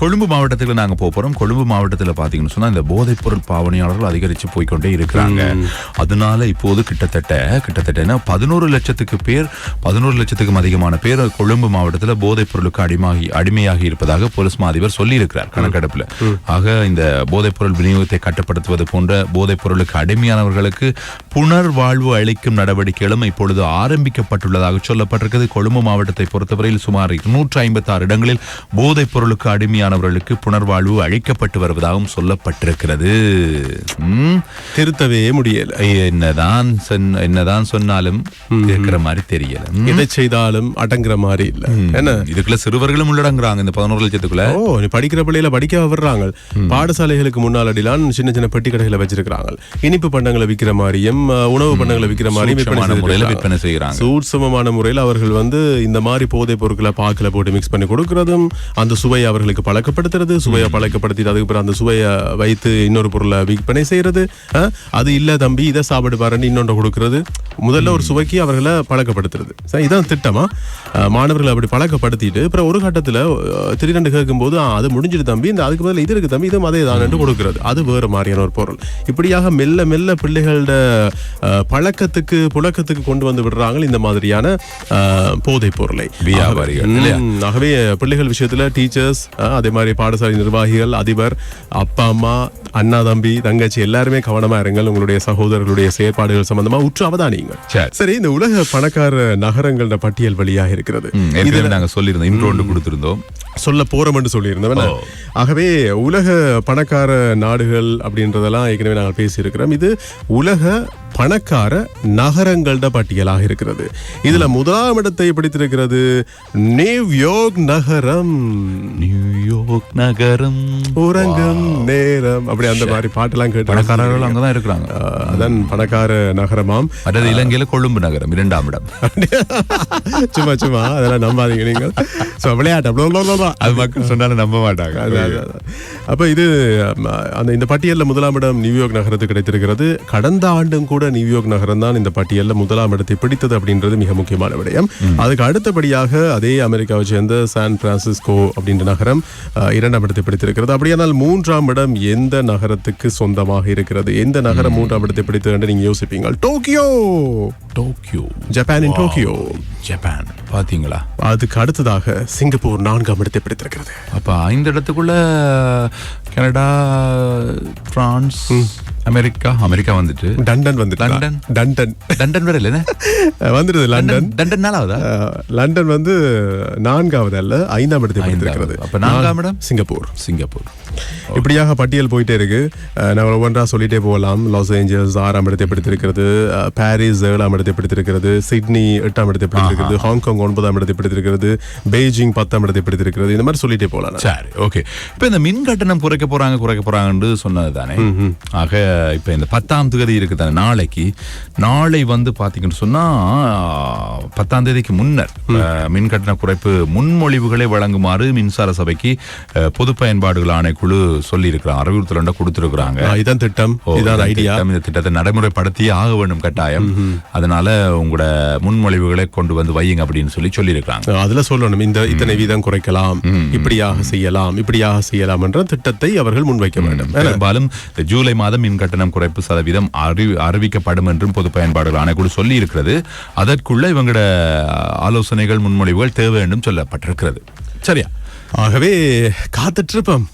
கொழும்பு மாவட்டத்துக்கு நாங்க போறோம். கொழும்பு மாவட்டத்துல பாத்தீங்கன்னு சொன்னா இந்த போதைப் பொருள் பாவனையாளர்கள் அதிகரிச்சு போய்க்கொண்டே இருக்கிறாங்க. அதனால இப்போது கிட்டத்தட்ட கிட்டத்தட்ட பதினோரு லட்சத்துக்கு பேர் பதினோரு லட்சத்துக்கும் அதிகமான பேர் கொழும்பு மாவட்டத்துல போதைப் பொருளுக்கு அடிமாகி அடிமையாகி இருப்பதாக போலீஸ் மா அதிபர் சொல்லி இருக்கிறார் கணக்கெடுப்புல ஆக இந்த போதைப் பொருள் விநியோகத்தை கட்டுப்படுத்துவது போன்ற போதைப் பொருளுக்கு அடிமையானவர்களுக்கு புனர்வாழ்வு அளிக்கும் நடவடிக்கைகளும் இப்பொழுது ஆரம்பிக்கப்பட்டுள்ளதாக சொல்லப்பட்டிருக்கிறது கொழும்பு மாவட்டத்தை பொறுத்தவரையில் சுமார் நூற்றி ஐம்பத்தி ஆறு இடங்களில் போதைப் பொருளுக்கு அடிமையானவர்களுக்கு புனர்வாழ்வு அளிக்கப்பட்டு வருவதாகவும் சொல்லப்பட்டிருக்கிறது. திருத்தவே முடியல. என்னதான் என்னதான் சொன்னாலும் இருக்கிற மாதிரி தெரியல. எதை செய்தாலும் அடங்குற மாதிரி இல்ல. என்ன? இதுக்குள்ள சிறுவர்களும் உள்ளடங்குறாங்க இந்த பதினோரு லட்சத்துக்குள்ள. ஓ நீ படிக்கிற பிள்ளையில படிக்க வர்றாங்க. பாடசாலைகளுக்கு முன்னாடிலாம் சின்ன சின்ன பெட்டி கடைகளை வச்சிருக்காங்க இனிப்பு பண்டங்களை விக்கிற மாதிரியும் உணவு பண்டங்களை விக்கிற மாதிரியும் முறையில. விற்பனை செய்கிறாங்க. சூட்சமமான முறையில் அவர்கள் வந்து இந்த மாதிரி போதைப் பொருட்களை பாக்கில போட்டு மிக்ஸ் பண்ணி கொடுக்கறதும் அந்த சுவையை அவர்களுக்கு பழக்கப்படுத்துறது சுவையை பழக்கப்படுத்திட்டு அதுக்கு பிறகு அந்த சுவையை வைத்து இன்னொரு பொருளை விற்பனை செய்யறது அஹ், அது இல்ல தம்பி இதை சாப்பிடு பாருன்னு இன்னொன்று கொடுக்கறது. முதல்ல ஒரு சுவைக்கு அவர்களை பழக்கப்படுத்துறது. இதான் திட்டமா? மாணவர்களை அப்படி பழக்கப்படுத்திட்டு அப்புறம் ஒரு கட்டத்துல திடீரென்று கேட்கும்போது "ஆ, அது முடிஞ்சிட்டு தம்பி இந்த அதுக்கு பதில் இது இருக்கு தம்பி இதுவும் அதே தான் கொடுக்கறது. அது வேறு மாதிரியான ஒரு பொருள். இப்படியாக மெல்ல மெல்ல பிள்ளைகளோட பழக்கத்துக்கு புழக்கத்துக்கு கொண்டு வந்து விடுறாங்க இந்த மாதிரியான போதைப் பொருளை. ஆகவே பிள்ளைகள் விஷயத்துல டீச்சர்ஸ் அதே மாதிரி பாடசாலை நிர்வாகிகள் அதிபர் அப்பா அம்மா அண்ணா தம்பி தங்கச்சி எல்லாருமே கவனமா இருங்கள். உங்களுடைய சகோதரர்களுடைய செயற்பாடுகள் சம்பந்தமா உற்று அவதானியுங்கள். சரி. இந்த உலக பணக்கார நகரங்கள பட்டியல் வழியாக இருக்கிறது. ஏற்கனவே நாங்க சொல்லியிருந்தோம் இன்ட்ரோ ஒன்று கொடுத்திருந்தோம். சொல்ல போறோம் என்று சொல்லியிருந்தவன். ஆகவே உலக பணக்கார நாடுகள் அப்படின்றதெல்லாம் ஏற்கனவே நாங்கள் பேசியிருக்கிறோம். இது உலக பணக்கார நகரங்களோட பட்டியலாக இருக்கிறது. இதுல முதலாம் இடத்தை பிடித்திருக்கிறது நியூயார்க் நகரம். நியூயார்க் நகரம். உறங்கும் நேரம். அப்படி அந்த மாதிரி பாட்டெல்லாம் கேட்டு பணக்காரர்கள் அங்கதான் இருக்கிறாங்க. அதான் பணக்கார நகரமாம். மற்றது இலங்கையில கொழும்பு நகரம் இரண்டாம் இடம். சும்மா சும்மா அதெல்லாம் நம்பாதீங்க நீங்கள். So, விளையாட்டு. அது மக்கள் சொன்னாலும் நம்ப மாட்டாங்க. அப்ப இது அந்த இந்த பட்டியல்ல முதலாம் இடம் நியூயார்க் நகரத்துக்கு கிடைத்திருக்கிறது. கடந்த ஆண்டும் கூட நியூயார்க் நகரம் தான் இந்த பட்டியல்ல முதலாம் இடத்தை பிடித்தது அப்படின்றது மிக முக்கியமான விடயம். அதுக்கு அடுத்தபடியாக அதே அமெரிக்காவை சேர்ந்த சான் பிரான்சிஸ்கோ அப்படின்ற நகரம் இரண்டாம் இடத்தை பிடித்திருக்கிறது. அப்படியானால் மூன்றாம் இடம் எந்த நகரத்துக்கு சொந்தமாக இருக்கிறது? எந்த நகரம் மூன்றாம் இடத்தை பிடித்தது என்று நீங்க யோசிப்பீங்க டோக்கியோ! டோக்கியோ. ஜப்பானின் டோக்கியோ. ஜப்பான். பாத்தீங்களா? அதுக்கு அடுத்ததாக சிங்கப்பூர் நான்காம் இடத்தை பிடித்திருக்கிறது. அப்ப ஐந்து இடத்துக்குள்ள கனடா பிரான்ஸ் அமெரிக்கா அமெரிக்கா வந்துட்டு. டண்டன் வந்து லண்டன். டண்டன். லண்டன் வேற இல்லைன்னு வந்துருது லண்டன். லண்டன் நாளாவதா அஹ், லண்டன் வந்து நான்காவது அல்ல ஐந்தாம் இடத்தை பிடித்திருக்கிறது. அப்ப நான்காம் இடம்? சிங்கப்பூர். சிங்கப்பூர். இப்படியாக பட்டியல் போயிட்டே இருக்கு. நான் ஒவ்வொன்றா சொல்லிட்டே போகலாம். லாஸ் ஏஞ்சல்ஸ் ஆறாம் இடத்தை பிடித்திருக்கிறது. பாரிஸ் ஏழாம் இடத்தை பிடித்திருக்கிறது. சிட்னி எட்டாம் இடத்தை பிடித்திருக்கிறது. ஹாங்காங் ஒன்பதாம் இடத்தை பிடித்திருக்கிறது. பெய்ஜிங் பத்தாம் இடத்தை பிடித்திருக்கிறது. இந்த மாதிரி சொல்லிட்டே போகலாம். சரி ஓகே இப்ப இந்த மின் கட்டணம் குறைக்க போறாங்க குறைக்க போறாங்கன்னு சொன்னது தானே ஆக இப்ப இந்த பத்தாம் தேதி இருக்கு தானே நாளைக்கு. நாளை வந்து பாத்தீங்கன்னு சொன்னா பத்தாம் தேதிக்கு முன்னர் மின் கட்டண குறைப்பு முன்மொழிவுகளை வழங்குமாறு மின்சார சபைக்கு பொது பயன்பாடுகள் ஆணைக்குழு சொல்லி இருக்கிறாங்க அறிவுறுத்தல் கொடுத்திருக்கிறாங்க இதான் திட்டம் இதான் ஐடியா இந்த திட்டத்தை நடைமுறைப்படுத்தியே ஆக வேண்டும் கட்டாயம். அதனால உங்களோட முன்மொழிவுகளை கொண்டு வந்து வையுங்க அப்படின்னு சொல்லி சொல்லியிருக்காங்க அதுல சொல்லணும் இந்த இத்தனை வீதம் குறைக்கலாம் இப்படியாக செய்யலாம் இப்படியாக செய்யலாம் என்ற திட்டத்தை அவர்கள் முன்வைக்க வேண்டும். பெரும்பாலும் ஜூலை மாதம் மின் கட்டணம் குறைப்பு சதவீதம் அறி- அறிவிக்கப்படும் என்றும் பொது பயன்பாடுகள் ஆணைக்குழு சொல்லி இருக்கிறது அதற்குள்ள இவங்களோட ஆலோசனைகள் முன்மொழிவுகள் தேவை என்றும் சொல்லப்பட்டிருக்கிறது. சரியா? ஆகவே காத்துட்டு இருப்போம்.